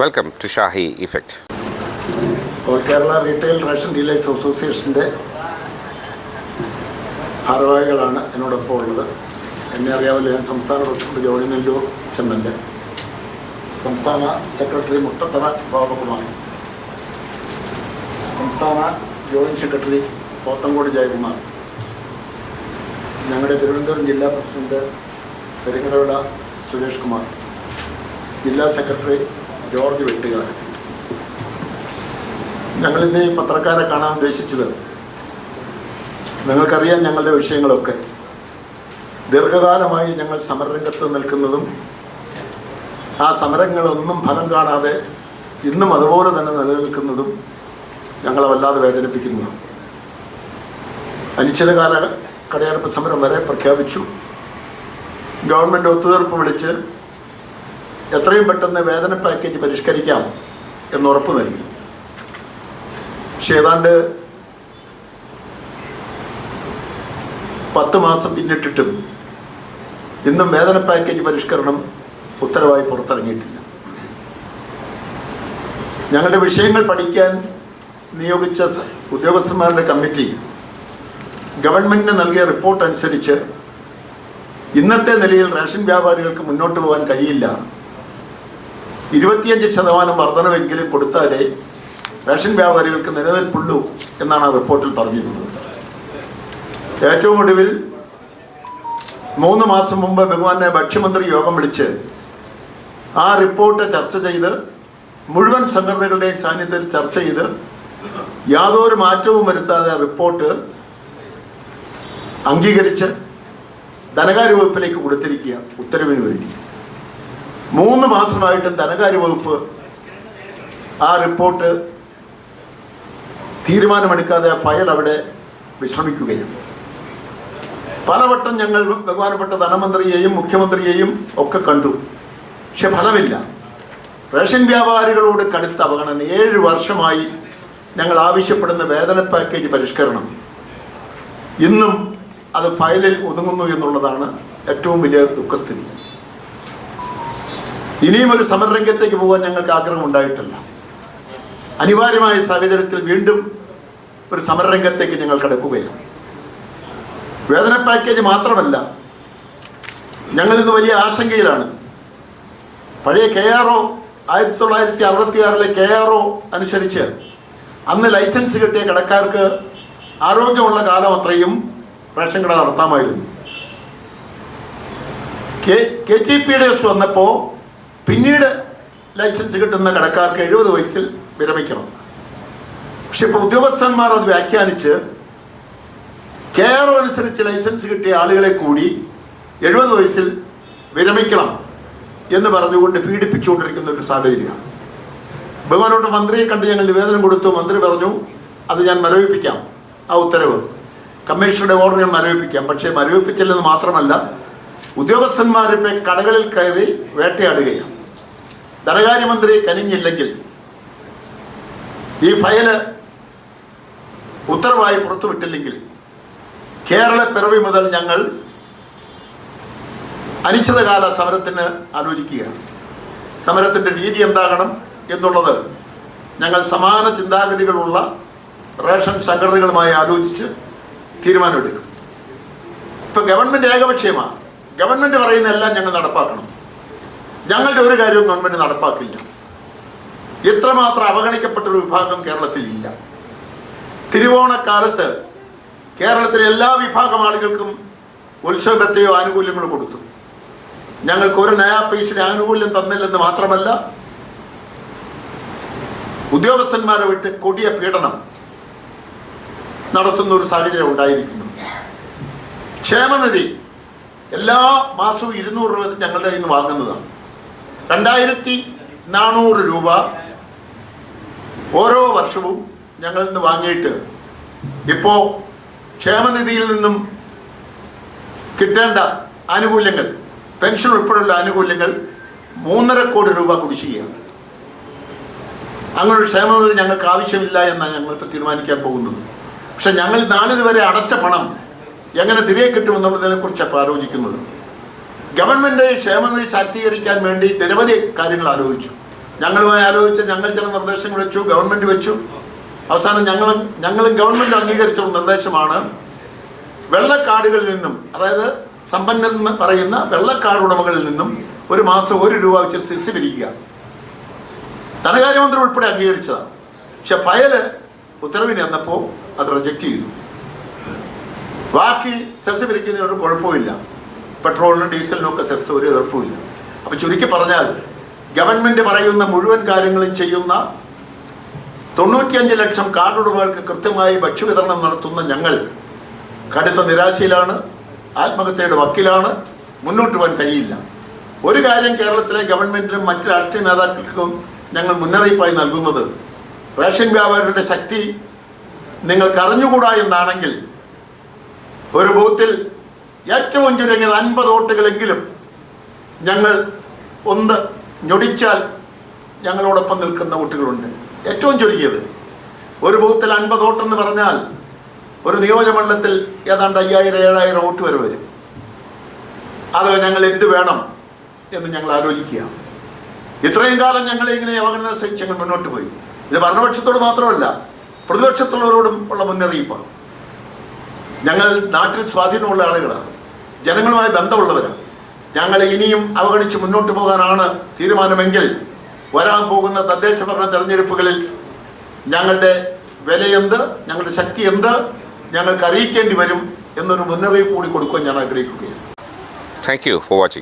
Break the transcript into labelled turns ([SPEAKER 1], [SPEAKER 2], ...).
[SPEAKER 1] Welcome to Shahi
[SPEAKER 2] effect Kerala retail ration dealers അസോസിയേഷന്റെ ഭാരവാഹികളാണ് എന്നോടൊപ്പം ഉള്ളത്. എന്നെ അറിയാമല്ലോ ഞാൻ സംസ്ഥാന പ്രസിഡന്റ് ജോണി നെല്ലൂർ ചെമ്മന്റെ സംസ്ഥാന സെക്രട്ടറി മുട്ടത്തറ ഗോപകുമാർ സംസ്ഥാന ജോയിന്റ് സെക്രട്ടറി പോത്തങ്കോട് ജയകുമാർ. ഞങ്ങളുടെ തിരുവനന്തപുരം ജില്ലാ പ്രസിഡന്റ് പെരിങ്ങടവിള സുരേഷ് കുമാർ ജില്ലാ സെക്രട്ടറി ജോർജ് വെട്ടുകാട് ഞങ്ങളിന്ന് ഈ പത്രക്കാരെ കാണാൻ ഉദ്ദേശിച്ചത് നിങ്ങൾക്കറിയാം ഞങ്ങളുടെ വിഷയങ്ങളൊക്കെ. ദീർഘകാലമായി ഞങ്ങൾ സമരരംഗത്ത് നിൽക്കുന്നതും ആ സമരങ്ങളൊന്നും ഫലം കാണാതെ ഇന്നും അതുപോലെ തന്നെ നിലനിൽക്കുന്നതും ഞങ്ങളെ വല്ലാതെ വേദനിപ്പിക്കുന്നു. അനിശ്ചിതകാല കടയടപ്പ് സമരം വരെ പ്രഖ്യാപിച്ചു. ഗവൺമെന്റ് ഒത്തുതീർപ്പ് വിളിച്ച് എത്രയും പെട്ടെന്ന് വേതന പാക്കേജ് പരിഷ്കരിക്കാം എന്ന് ഉറപ്പ് നൽകി. പക്ഷെ ഏതാണ്ട് പത്ത് മാസം പിന്നിട്ടിട്ടും ഇന്നും വേതന പാക്കേജ് പരിഷ്കരണം ഉത്തരവായി പുറത്തിറങ്ങിയിട്ടില്ല. ഞങ്ങളുടെ വിഷയങ്ങൾ പഠിക്കാൻ നിയോഗിച്ച ഉദ്യോഗസ്ഥന്മാരുടെ കമ്മിറ്റി ഗവൺമെന്റിന് നൽകിയ റിപ്പോർട്ട് അനുസരിച്ച് ഇന്നത്തെ നിലയിൽ റേഷൻ വ്യാപാരികൾക്ക് മുന്നോട്ട് പോകാൻ കഴിയില്ല. ഇരുപത്തിയഞ്ച് ശതമാനം വർധനവെങ്കിലും കൊടുത്താലേ റേഷൻ വ്യാപാരികൾക്ക് നിലനിൽപ്പുള്ളൂ എന്നാണ് ആ റിപ്പോർട്ടിൽ പറഞ്ഞിരുന്നത്. ഏറ്റവും ഒടുവിൽ മൂന്ന് മാസം മുമ്പ് ബഹുമാനെ ഭക്ഷ്യമന്ത്രി യോഗം വിളിച്ച് ആ റിപ്പോർട്ട് ചർച്ച ചെയ്ത് മുഴുവൻ സംഘടനകളുടെയും സാന്നിധ്യത്തിൽ ചർച്ച ചെയ്ത് യാതൊരു മാറ്റവും വരുത്താതെ റിപ്പോർട്ട് അംഗീകരിച്ച് ധനകാര്യ വകുപ്പിലേക്ക് കൊടുത്തിരിക്കുക ഉത്തരവിന് വേണ്ടി. മൂന്ന് മാസമായിട്ടും ധനകാര്യ വകുപ്പ് ആ റിപ്പോർട്ട് തീരുമാനമെടുക്കാതെ ഫയൽ അവിടെ വിശ്രമിക്കുകയാണ് പലവട്ടം ഞങ്ങൾ ബഹുമാനപ്പെട്ട ധനമന്ത്രിയെയും മുഖ്യമന്ത്രിയെയും ഒക്കെ കണ്ടു. പക്ഷെ ഫലമില്ല. റേഷൻ വ്യാപാരികളോട് കടുത്ത അവഗണന. ഏഴ് വർഷമായി ഞങ്ങൾ ആവശ്യപ്പെടുന്ന വേതന പാക്കേജ് പരിഷ്കരണം. ഇന്നും അത് ഫയലിൽ ഒതുങ്ങുന്നു എന്നുള്ളതാണ് ഏറ്റവും വലിയ ദുഃഖസ്ഥിതി. ഇനിയും ഒരു സമരരംഗത്തേക്ക് പോകാൻ ഞങ്ങൾക്ക് ആഗ്രഹം ഉണ്ടായിട്ടില്ല. അനിവാര്യമായ സാഹചര്യത്തിൽ വീണ്ടും ഒരു സമരരംഗത്തേക്ക് ഞങ്ങൾ കടക്കുകയാണ്. വേതന പാക്കേജ് മാത്രമല്ല ഞങ്ങൾ ഇന്ന് വലിയ ആശങ്കയിലാണ്. പഴയ കെ ആർ ഒ ആയിരത്തി തൊള്ളായിരത്തി അറുപത്തി ആറിലെ കെ ആർ ഒ അനുസരിച്ച് അന്ന് ലൈസൻസ് കിട്ടിയ കടക്കാർക്ക് ആരോഗ്യമുള്ള കാലം അത്രയും റേഷൻ കട നടത്താമായിരുന്നു. K K T P D S വന്നപ്പോൾ പിന്നീട് ലൈസൻസ് കിട്ടുന്ന കടക്കാർക്ക് എഴുപത് വയസ്സിൽ വിരമിക്കണം. പക്ഷെ ഇപ്പോൾ ഉദ്യോഗസ്ഥന്മാർ അത് വ്യാഖ്യാനിച്ച് കെയർ അനുസരിച്ച് ലൈസൻസ് കിട്ടിയ ആളുകളെ കൂടി എഴുപത് വയസ്സിൽ വിരമിക്കണം എന്ന് പറഞ്ഞുകൊണ്ട് പീഡിപ്പിച്ചുകൊണ്ടിരിക്കുന്ന ഒരു സാഹചര്യമാണ്. ബഹുമാനോട്ട് മന്ത്രിയെ കണ്ട് ഞങ്ങൾ നിവേദനം കൊടുത്തു. മന്ത്രി പറഞ്ഞു അത് ഞാൻ മരവിപ്പിക്കാം. ആ ഉത്തരവ്. കമ്മീഷണറുടെ ഓർഡർ ഞാൻ മരവിപ്പിക്കാം. പക്ഷേ മരവിപ്പിച്ചില്ലെന്ന് മാത്രമല്ല ഉദ്യോഗസ്ഥന്മാരിപ്പോൾ കടകളിൽ കയറി വേട്ടയാടുകയാണ്. ധനകാര്യമന്ത്രി കനിഞ്ഞില്ലെങ്കിൽ ഈ ഫയൽ ഉത്തരവായി പുറത്തുവിട്ടില്ലെങ്കിൽ കേരള പിറവി മുതൽ ഞങ്ങൾ അനിശ്ചിതകാല സമരത്തിന് ആലോചിക്കുകയാണ്. സമരത്തിന്റെ രീതി എന്താകണം എന്നുള്ളത് ഞങ്ങൾ സമാന ചിന്താഗതികളുള്ള റേഷൻ സംഘടനകളുമായി ആലോചിച്ച് തീരുമാനമെടുക്കും. ഇപ്പം ഗവൺമെന്റ് ഏകപക്ഷീയമാണ്. ഗവൺമെന്റ് പറയുന്നതെല്ലാം ഞങ്ങൾ നടപ്പാക്കണം. ഞങ്ങളുടെ ഒരു കാര്യവും ഗവൺമെന്റ് നടപ്പാക്കില്ല. ഇത്രമാത്രം അവഗണിക്കപ്പെട്ട ഒരു വിഭാഗം കേരളത്തിൽ ഇല്ല തിരുവോണക്കാലത്ത് കേരളത്തിലെ എല്ലാ വിഭാഗം ആളുകൾക്കും ഉത്സവത്തെയോ ആനുകൂല്യങ്ങളോ കൊടുത്തു. ഞങ്ങൾക്ക് ഒരു നയാ പൈസയുടെ ആനുകൂല്യം തന്നില്ലെന്ന് മാത്രമല്ല ഉദ്യോഗസ്ഥന്മാരെ വിട്ട് കൊടിയ പീഡനം നടത്തുന്ന ഒരു സാഹചര്യം ഉണ്ടായിരിക്കുന്നു. ക്ഷേമനിധി എല്ലാ മാസവും ഇരുന്നൂറ് രൂപ ഞങ്ങളുടെ കയ്യിൽ നിന്ന് വാങ്ങുന്നതാണ്. രണ്ടായിരത്തി നാനൂറ് രൂപ ഓരോ വർഷവും ഞങ്ങളിൽ നിന്ന് വാങ്ങിയിട്ട് ഇപ്പോൾ ക്ഷേമനിധിയിൽ നിന്നും കിട്ടേണ്ട ആനുകൂല്യങ്ങൾ പെൻഷൻ ഉൾപ്പെടെയുള്ള ആനുകൂല്യങ്ങൾ മൂന്നര കോടി രൂപ കുടിശ്ശികയാണ് അങ്ങനെ ഒരു ക്ഷേമനിധി ഞങ്ങൾക്ക് ആവശ്യമില്ല എന്നാണ് ഞങ്ങളിപ്പോൾ തീരുമാനിക്കാൻ പോകുന്നത്. പക്ഷെ ഞങ്ങൾ നാളിതുവരെ അടച്ച പണം എങ്ങനെ തിരികെ കിട്ടുമെന്നുള്ളതിനെക്കുറിച്ചാണ് ആലോചിക്കുന്നത്. ഗവൺമെന്റ് ക്ഷേമനിധി ശാക്തീകരിക്കാൻ വേണ്ടി നിരവധി കാര്യങ്ങൾ ആലോചിച്ചു. ഞങ്ങളുമായി ആലോചിച്ച് ഞങ്ങൾ ചില നിർദ്ദേശങ്ങൾ വെച്ചു ഗവൺമെന്റ് വെച്ചു. അവസാനം ഞങ്ങളും ഞങ്ങളും ഗവൺമെന്റ് അംഗീകരിച്ച ഒരു നിർദ്ദേശമാണ്. വെള്ളക്കാടുകളിൽ നിന്നും അതായത് സമ്പന്നർന്ന് പറയുന്ന വെള്ളക്കാട് ഉടമകളിൽ നിന്നും ഒരു മാസം ഒരു രൂപ വെച്ച് സിസി പിരിക്കുക. ധനകാര്യമന്ത്രി ഉൾപ്പെടെ അംഗീകരിച്ചതാണ്. പക്ഷെ ഫയൽ ഉത്തരവിന് വന്നപ്പോൾ അത് റിജക്ട് ചെയ്തു. ബാക്കി സെസ് പിരിക്കുന്നതിനൊരു കുഴപ്പമില്ല പെട്രോളിനും ഡീസലിനും ഒക്കെ സെസ് ഒരു എതിർപ്പുമില്ല. അപ്പോൾ ചുരുക്കി പറഞ്ഞാൽ ഗവൺമെന്റ് പറയുന്ന മുഴുവൻ കാര്യങ്ങളും ചെയ്യുന്ന തൊണ്ണൂറ്റിയഞ്ച് ലക്ഷം കാർഡ് ഉടമകൾക്ക് കൃത്യമായി ഭക്ഷ്യവിതരണം നടത്തുന്ന ഞങ്ങൾ കടുത്ത നിരാശയിലാണ് ആത്മഹത്യയുടെ വക്കിലാണ് മുന്നോട്ട് പോകാൻ കഴിയില്ല. ഒരു കാര്യം കേരളത്തിലെ ഗവൺമെന്റിനും മറ്റ് രാഷ്ട്രീയ നേതാക്കൾക്കും ഞങ്ങൾ മുന്നറിയിപ്പായി നൽകുന്നത് റേഷൻ വ്യാപാരികളുടെ ശക്തി നിങ്ങൾക്ക് അറിഞ്ഞുകൂടാ എന്നാണെങ്കിൽ ഒരു ബൂത്തിൽ ഏറ്റവും ചുരുങ്ങിയത് അൻപത് വോട്ടുകളെങ്കിലും ഞങ്ങൾ ഒന്ന് ഞൊടിച്ചാൽ ഞങ്ങളോടൊപ്പം നിൽക്കുന്ന വോട്ടുകളുണ്ട്. ഏറ്റവും ചുരുങ്ങിയത്. ഒരു ബൂത്തിൽ അൻപത് വോട്ടെന്ന് പറഞ്ഞാൽ ഒരു നിയോജകമണ്ഡലത്തിൽ ഏതാണ്ട് അയ്യായിരം ഏഴായിരം വോട്ട് വരെ വരും. അത് ഞങ്ങൾ എന്ത് വേണം എന്ന് ഞങ്ങൾ ആലോചിക്കുക ഇത്രയും കാലം ഞങ്ങൾ ഇങ്ങനെ അവഗണന സഹിച്ച് ഞങ്ങൾ മുന്നോട്ട് പോയി. ഇത് ഭരണപക്ഷത്തോട് മാത്രമല്ല പ്രതിപക്ഷത്തുള്ളവരോടും ഉള്ള മുന്നറിയിപ്പാണ്. ഞങ്ങൾ നാട്ടിൽ സ്വാധീനമുള്ള ആളുകളാണ്. ജനങ്ങളുമായി ബന്ധമുള്ളവരാണ് ഞങ്ങൾ ഇനിയും അവഗണിച്ച് മുന്നോട്ട് പോകാനാണ് തീരുമാനമെങ്കിൽ വരാൻ പോകുന്ന തദ്ദേശ ഭരണ തെരഞ്ഞെടുപ്പുകളിൽ ഞങ്ങളുടെ വിലയെന്ത് ഞങ്ങളുടെ ശക്തി എന്ത് ഞങ്ങൾക്ക് അറിയിക്കേണ്ടി വരും എന്നൊരു മുന്നറിയിപ്പ് കൂടി കൊടുക്കുവാൻ ഞാൻ ആഗ്രഹിക്കുകയാണ്
[SPEAKER 1] താങ്ക് യു ഫോർ watching.